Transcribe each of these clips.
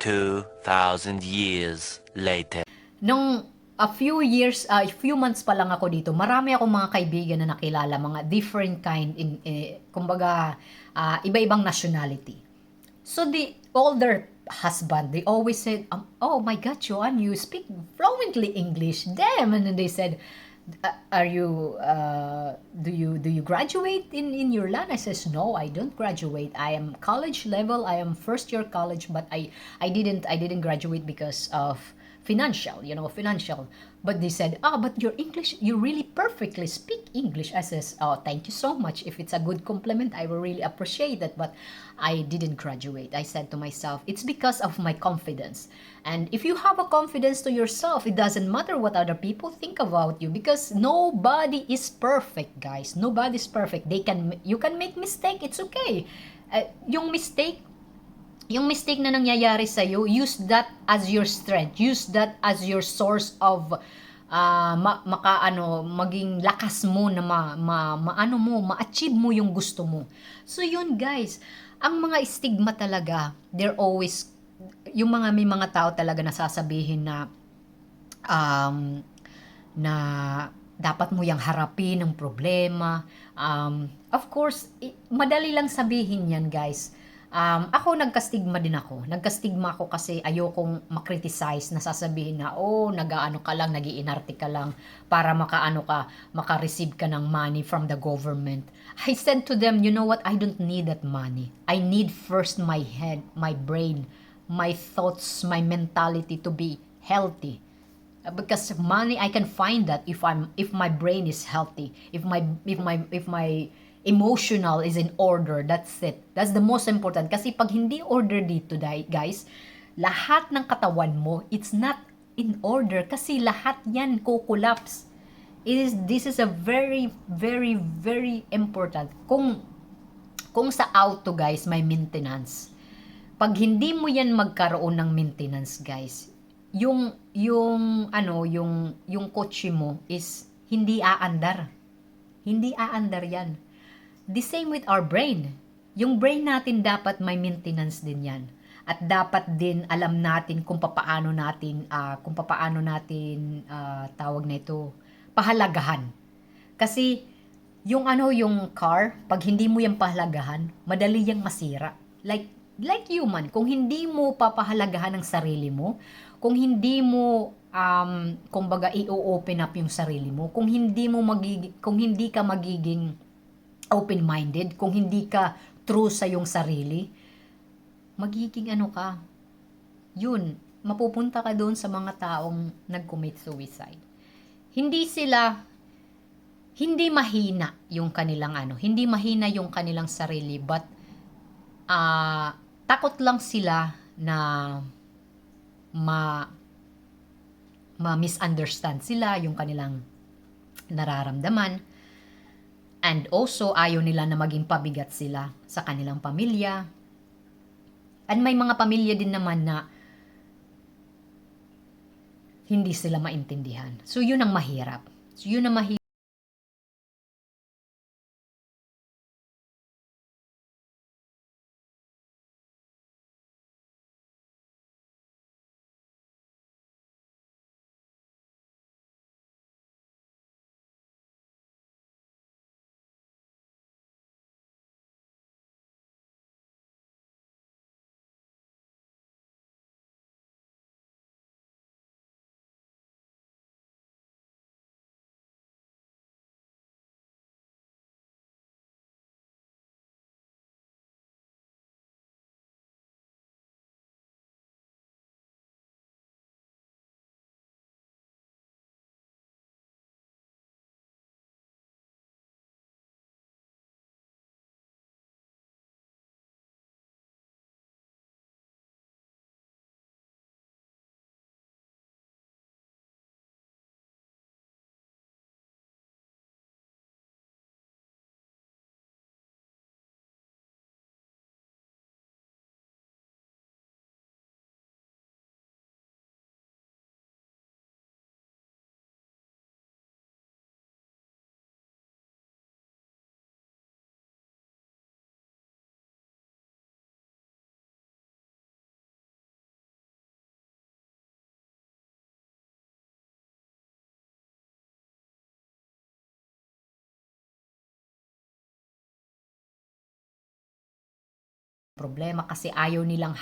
2,000 years later. Nung a few years, a few months pa lang ako dito, marami akong mga kaibigan na nakilala, mga different kind, in, eh, kumbaga, ah, iba-ibang nationality. So the older husband, they always said, um, "Oh my God, Joanne, you speak fluently English." Damn, and then they said, "Uh, "Are you? Uh, do you do you graduate in in your land?" I says, "No, I don't graduate. I am college level. I am first year college, but I I didn't I didn't graduate because of." Financial, you know, financial. But they said, ah, but your English, you really perfectly speak English. I says, oh, thank you so much. If it's a good compliment, I will really appreciate it. But I didn't graduate. I said to myself, it's because of my confidence. And if you have a confidence to yourself, it doesn't matter what other people think about you because nobody is perfect, guys. Nobody's perfect. They can, you can make mistake. It's okay. Uh, yung mistake, yung mistake na nangyayari sa iyo, use that as your strength. Use that as your source of uh, ma, maka ano, maging lakas mo na ma, ma, maano mo, ma-achieve mo yung gusto mo. So yun guys, ang mga stigma talaga, they're always yung mga may mga tao talaga nasasabihin na um, na dapat mo yang harapin ang problema. Um, of course, madali lang sabihin yan, guys. Um, ako, nagkastigma din ako. Nagkastigma ako kasi ayokong makriticize na sasabihin na, oh, nag-ano ka lang, nagiinarte ka lang para makaano ka, maka-receive ka ng money from the government. I said to them, you know what, I don't need that money. I need first my head, my brain, my thoughts, my mentality to be healthy because money I can find that if I'm if my brain is healthy if my if my if my emotional is in order that's it. That's the most important. Kasi pag hindi order dito guys lahat ng katawan mo it's not in order kasi lahat yan kukulapse. It is this is a very very very important. Kung kung sa auto guys may maintenance. Pag hindi mo yan magkaroon ng maintenance guys yung yung ano yung yung kotse mo is hindi aandar. Hindi aandar yan the same with our brain. Yung brain natin dapat may maintenance din yan. At dapat din alam natin kung papaano natin ah, kung papaano natin ah, tawag na ito pahalagahan. Kasi yung ano yung car pag hindi mo yan pahalagahan madali yang masira. Like like human kung hindi mo papahalagahan ang sarili mo kung hindi mo um kumbaga i-open up yung sarili mo kung hindi mo magiging kung hindi ka magiging open-minded kung hindi ka true sa yung sarili magiging ano ka yun mapupunta ka doon sa mga taong nag-commit suicide. Hindi sila hindi mahina yung kanilang ano hindi mahina yung kanilang sarili but ah takot lang sila na ma ma misunderstand sila yung kanilang nararamdaman and also ayaw nila na maging pabigat sila sa kanilang pamilya. And may mga pamilya din naman na hindi sila maintindihan. So yun ang mahirap. So yun ang mahirap problema kasi ayaw nilang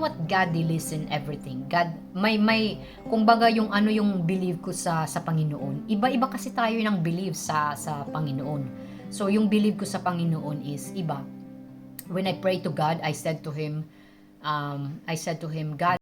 what God will listen everything. God may may kumbaga yung ano yung believe ko sa sa Panginoon. Iba-iba kasi tayo ng believe sa sa Panginoon. So yung believe ko sa Panginoon is iba. When I pray to God, I said to him um I said to him, God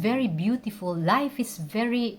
very beautiful. Life is very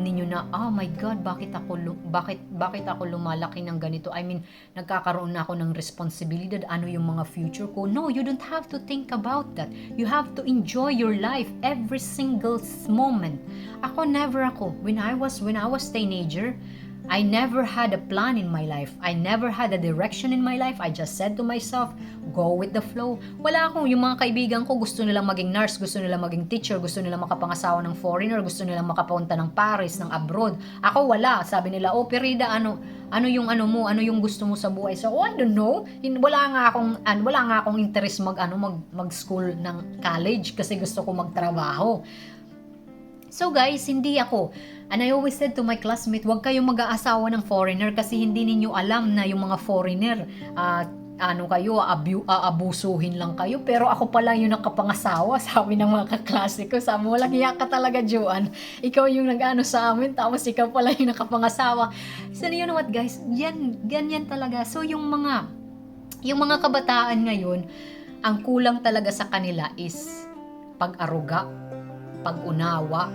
ninyo na, oh my God, bakit ako, bakit, bakit ako lumalaki ng ganito? I mean, nagkakaroon na ako ng responsibilidad, ano yung mga future ko? No, you don't have to think about that. You have to enjoy your life every single moment. Ako, never ako. When I was, when I was teenager, I never had a plan in my life. I never had a direction in my life. I just said to myself, go with the flow. Wala akong, yung mga kaibigan ko, gusto nilang maging nurse, gusto nilang maging teacher, gusto nilang makapangasawa ng foreigner, gusto nilang makapunta ng Paris, ng abroad. Ako wala. Sabi nila, oh Perida, ano, ano yung ano mo, ano yung gusto mo sa buhay? So, oh, I don't know. Wala nga akong, an, wala nga akong interest mag, ano, mag, mag-school ng college kasi gusto ko magtrabaho. So guys, hindi ako. And I always said to my classmate, huwag kayong mag-aasawa ng foreigner kasi hindi ninyo alam na yung mga foreigner, ah, ano kayo, abu- aabusuhin lang kayo. Pero ako pala yung nakapangasawa, sabi ng mga kaklase ko. Sabi walang hiya ka talaga, Joan. Ikaw yung nag-ano sa amin, tapos ikaw pala yung nakapangasawa. So, you know what, guys? Yan, ganyan talaga. So, yung mga, yung mga kabataan ngayon, ang kulang talaga sa kanila is pag-aruga, pag-unawa,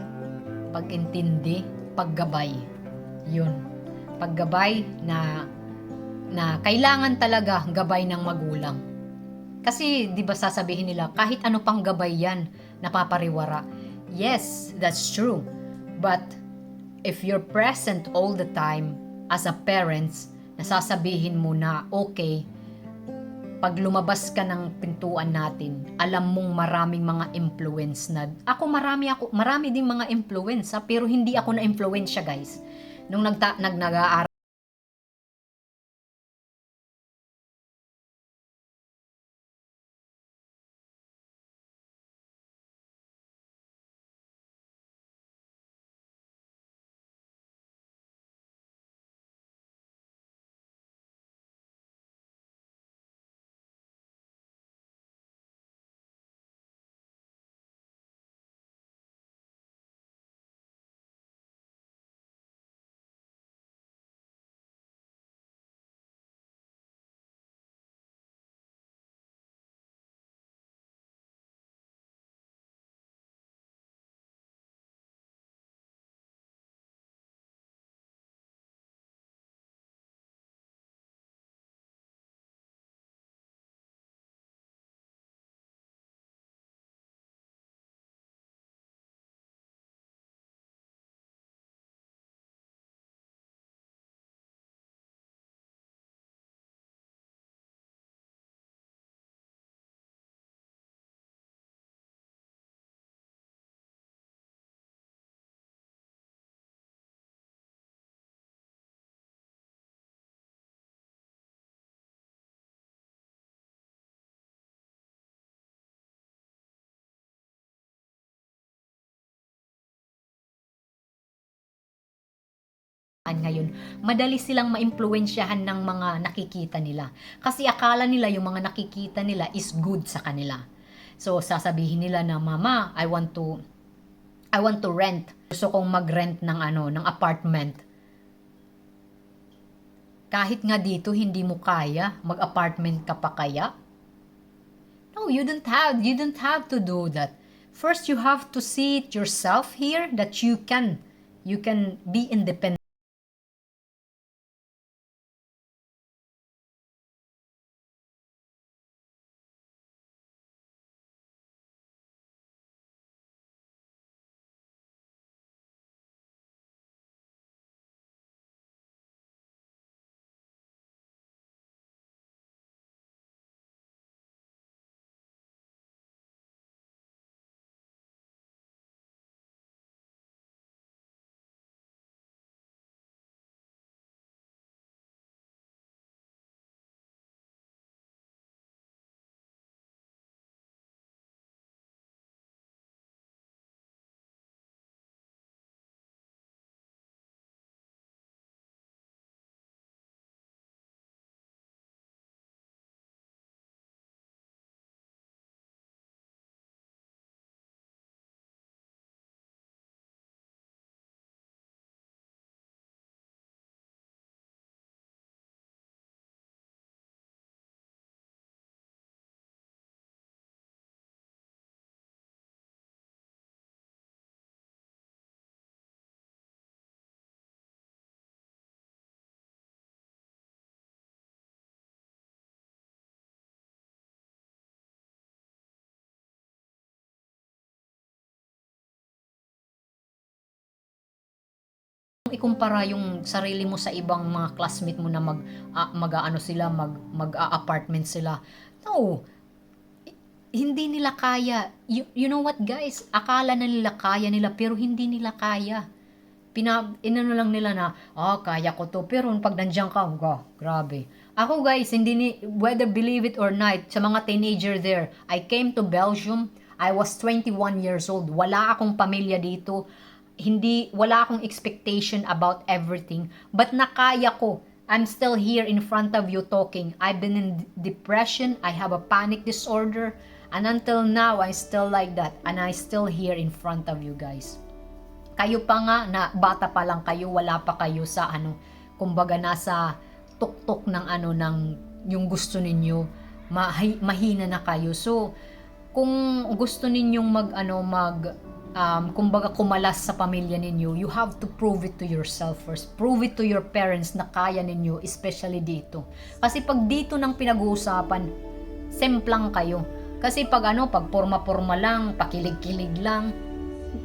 pag-intindi, paggabay. Yun. Paggabay na na kailangan talaga gabay ng magulang. Kasi 'di ba sasabihin nila kahit ano pang gabay 'yan napapariwara. Yes, that's true. But if you're present all the time as a parents, nasasabihin mo na okay, pag lumabas ka ng pintuan natin, alam mong maraming mga influence na ako marami ako marami ding mga influence ha, pero hindi ako na influensya guys. Nung nag nag-aaral ngayon, madali silang maimpluwensyahan ng mga nakikita nila. Kasi akala nila yung mga nakikita nila is good sa kanila. So sasabihin nila na, "Mama, I want to I want to rent. Gusto kong mag-rent ng ano, ng apartment." Kahit nga dito hindi mo kaya, mag-apartment ka pa kaya? No, you don't have you don't have to do that. First you have to see it yourself here that you can you can be independent ikumpara yung sarili mo sa ibang mga classmate mo na mag ah, mag-aano sila, mag mag-apartment sila. No. Hindi nila kaya. You, you know what guys? Akala na nila kaya nila pero hindi nila kaya. Pina, inano lang nila na, ah, kaya ko to. Pero pag nandiyan ka, oh, grabe. Ako guys, hindi ni, whether believe it or not, sa mga teenager there, I came to Belgium, I was 21 years old. Wala akong pamilya dito. Hindi, wala akong expectation about everything. But nakaya ko. I'm still here in front of you talking. I've been in depression. I have a panic disorder. And until now, I still like that. And I still here in front of you guys. Kayo pa nga na bata pa lang kayo, wala pa kayo sa ano, kumbaga nasa tuktok ng ano ng yung gusto ninyo, mahi, mahina na kayo. So, kung gusto ninyong mag ano mag um, kumbaga kumalas sa pamilya ninyo, you have to prove it to yourself first. Prove it to your parents na kaya ninyo, especially dito. Kasi pag dito nang pinag-uusapan, semplang kayo. Kasi pag ano, pag porma-porma lang, pakilig-kilig lang,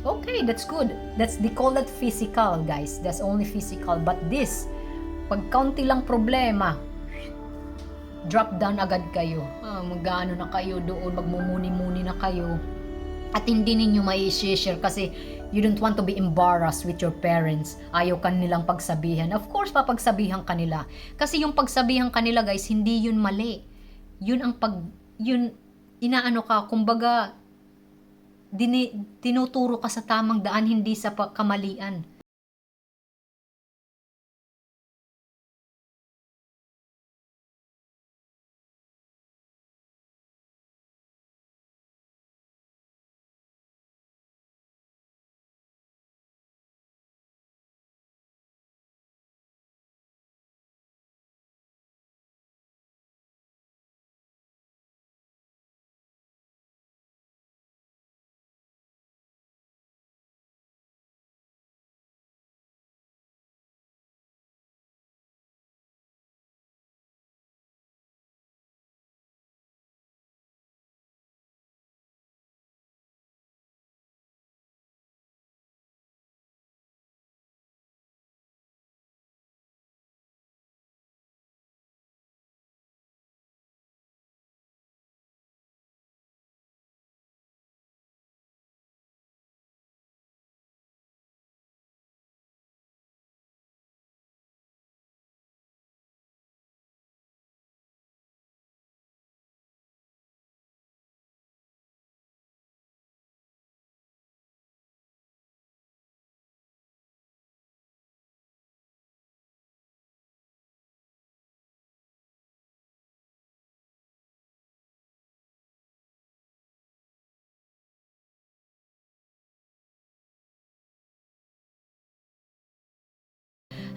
okay, that's good. That's they call that physical, guys. That's only physical. But this, pag kaunti lang problema, drop down agad kayo. Ah, mag-ano na kayo doon, magmumuni-muni na kayo. At hindi ninyo mai share kasi you don't want to be embarrassed with your parents. Ayaw ka nilang pagsabihan. Of course, papagsabihan kanila. Kasi yung pagsabihan kanila, guys, hindi yun mali. Yun ang pag, yun, inaano ka, kumbaga, dini, tinuturo ka sa tamang daan, hindi sa kamalian.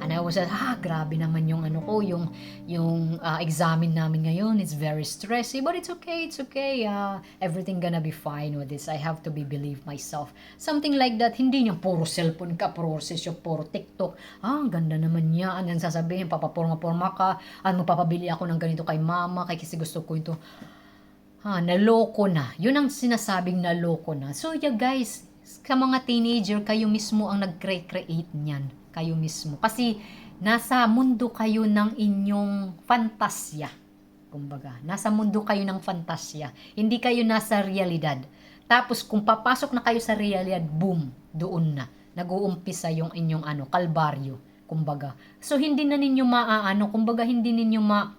And I was like, ah, grabe naman yung ano ko, yung, yung ah, examen namin ngayon. It's very stressy, but it's okay, it's okay. Uh, everything gonna be fine with this. I have to be believe myself. Something like that. Hindi niya puro cellphone ka, process yung puro TikTok. Ah, ang ganda naman niya. Ano sasabihin, papaporma-porma ka. Ano, papabili ako ng ganito kay mama, kay kasi gusto ko ito. Ah, naloko na. Yun ang sinasabing naloko na. So, yeah guys, sa mga teenager, kayo mismo ang nag-create niyan. Kayo mismo. Kasi, nasa mundo kayo ng inyong fantasya. Kumbaga, nasa mundo kayo ng fantasya. Hindi kayo nasa realidad. Tapos, kung papasok na kayo sa realidad, boom, doon na. Nag-uumpisa yung inyong ano, kalbaryo. Kumbaga. So, hindi na ninyo maaano. Kumbaga, hindi ninyo ma...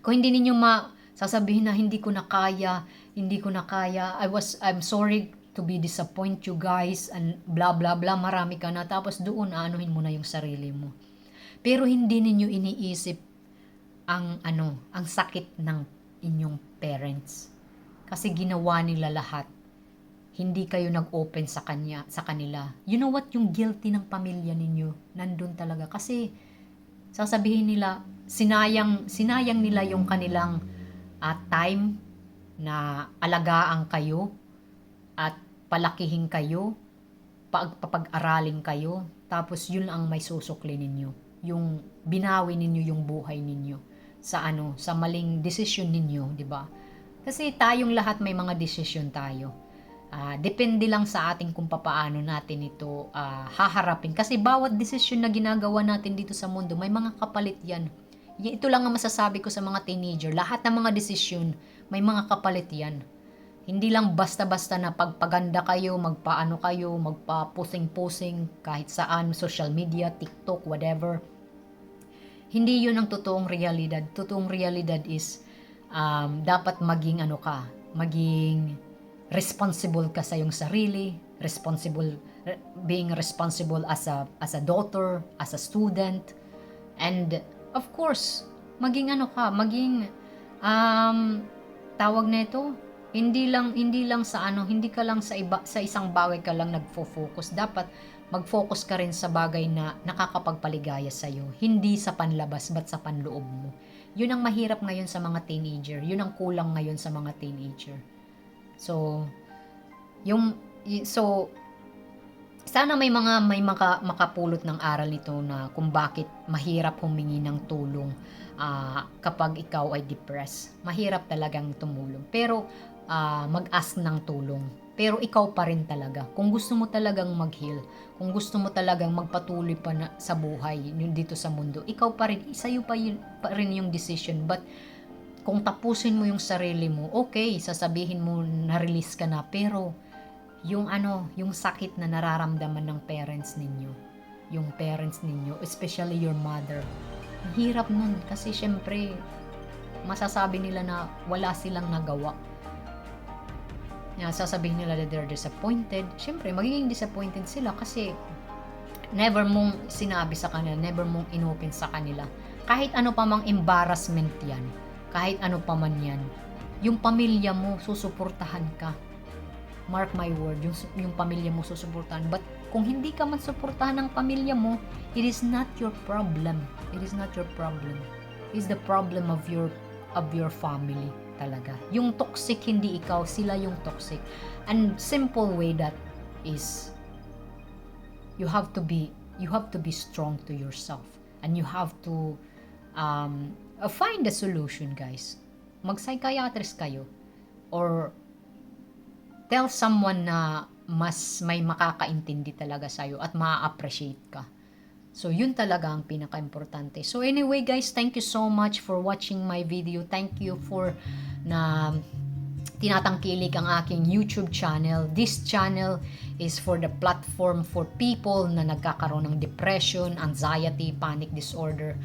Kung hindi ninyo ma sasabihin na hindi ko na kaya, hindi ko na kaya, I was, I'm sorry to be disappoint you guys, and blah blah blah, marami ka na, tapos doon aanuhin mo na yung sarili mo. Pero hindi ninyo iniisip ang ano, ang sakit ng inyong parents. Kasi ginawa nila lahat. Hindi kayo nag-open sa kanya, sa kanila. You know what yung guilty ng pamilya ninyo nandun talaga kasi sasabihin nila sinayang sinayang nila yung kanilang at time na alagaan kayo at palakihin kayo, pag, papag-aralin kayo, tapos yun ang may susukli ninyo. Yung binawi ninyo yung buhay ninyo sa ano, sa maling desisyon ninyo, di ba? Kasi tayong lahat may mga desisyon tayo. Ah, depende lang sa atin kung papaano natin ito ah, haharapin. Kasi bawat desisyon na ginagawa natin dito sa mundo, may mga kapalit yan. Ito lang ang masasabi ko sa mga teenager. Lahat ng mga desisyon, may mga kapalit yan. Hindi lang basta-basta na pagpaganda kayo, magpaano kayo, magpa-pusing-pusing kahit saan, social media, TikTok, whatever. Hindi yun ang totoong realidad. Totoong realidad is um, dapat maging ano ka, maging responsible ka sa iyong sarili, responsible re- being responsible as a as a daughter, as a student, and of course, maging ano ka, maging um tawag na ito, hindi lang hindi lang sa ano, hindi ka lang sa iba sa isang bagay ka lang nagfo-focus. Dapat mag-focus ka rin sa bagay na nakakapagpaligaya sa iyo, hindi sa panlabas but sa panloob mo. Yun ang mahirap ngayon sa mga teenager. Yun ang kulang ngayon sa mga teenager. So, yung so sana may mga may maka, makapulot ng aral nito na kung bakit mahirap humingi ng tulong ah, kapag ikaw ay depressed. Mahirap talagang tumulong. Pero ah, mag-ask ng tulong. Pero ikaw pa rin talaga. Kung gusto mo talagang mag-heal, kung gusto mo talagang magpatuloy pa na, sa buhay yun dito sa mundo, ikaw pa rin, sa'yo pa, yun, pa rin yung decision. But kung tapusin mo yung sarili mo, okay, sasabihin mo na-release ka na, pero yung ano, yung sakit na nararamdaman ng parents ninyo, yung parents ninyo, especially your mother, hirap nun kasi syempre masasabi nila na wala silang nagawa. Na sasabihin nila that they're disappointed. Syempre, magiging disappointed sila kasi never mong sinabi sa kanila, never mong inopen sa kanila. Kahit ano pa mang embarrassment yan, kahit ano pa man yan, yung pamilya mo, susuportahan ka. Mark my word, yung, yung pamilya mo susuportahan. But kung hindi ka man suportahan ng pamilya mo, it is not your problem. It is not your problem. It's the problem of your of your family talaga. Yung toxic, hindi ikaw, sila yung toxic. And simple way that is you have to be you have to be strong to yourself and you have to um, uh, find a solution guys mag-psychiatrist kayo or tell someone na mas may makakaintindi talaga sa'yo at ma-appreciate ka. So, yun talaga ang pinaka-importante. So, anyway guys, thank you so much for watching my video. Thank you for na tinatangkilik ang aking YouTube channel. This channel is for the platform for people na nagkakaroon ng depression, anxiety, panic disorder.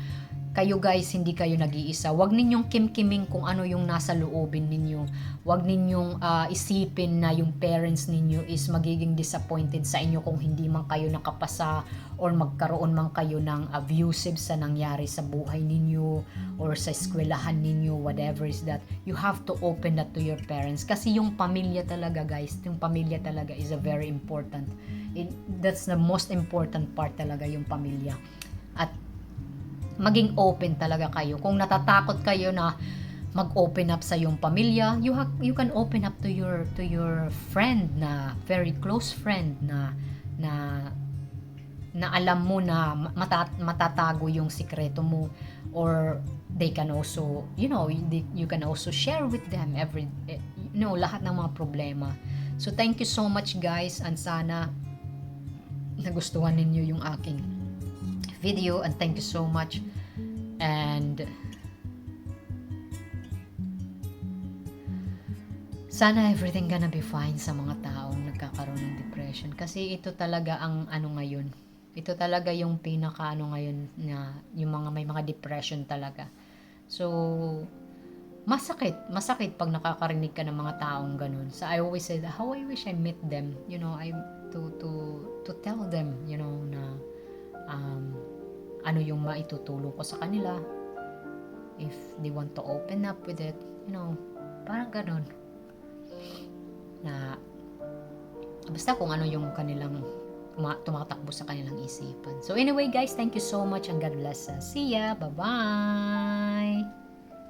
Kayo guys, hindi kayo nag-iisa. Huwag ninyong kimkiming kung ano yung nasa loobin ninyo. Huwag ninyong ah, isipin na yung parents ninyo is magiging disappointed sa inyo kung hindi man kayo nakapasa or magkaroon man kayo ng abusive sa nangyari sa buhay ninyo or sa eskwelahan ninyo, whatever is that. You have to open that to your parents. Kasi yung pamilya talaga guys, yung pamilya talaga is a very important. It, that's the most important part talaga yung pamilya. Maging open talaga kayo. Kung natatakot kayo na mag-open up sa yung pamilya, you have you can open up to your to your friend na very close friend na na na alam mo na mata, matatago yung sikreto mo. Or they can also you know you, you can also share with them every eh, you know lahat ng mga problema. So thank you so much guys. And sana nagustuhan ninyo yung aking video and thank you so much. And sana everything gonna be fine sa mga taong nagkakaroon ng depression. Kasi ito talaga ang ano ngayon. Ito talaga yung pinaka ano ngayon na yung mga may mga depression talaga. So masakit. Masakit pag nakakarinig ka ng mga taong ganun. So I always said how I wish I met them. You know I to to to tell them you know na um, ano yung maitutulong ko sa kanila if they want to open up with it you know parang ganun na basta kung ano yung kanilang tuma- tumatakbo sa kanilang isipan. So anyway guys, thank you so much and God bless us. See ya. Bye-bye.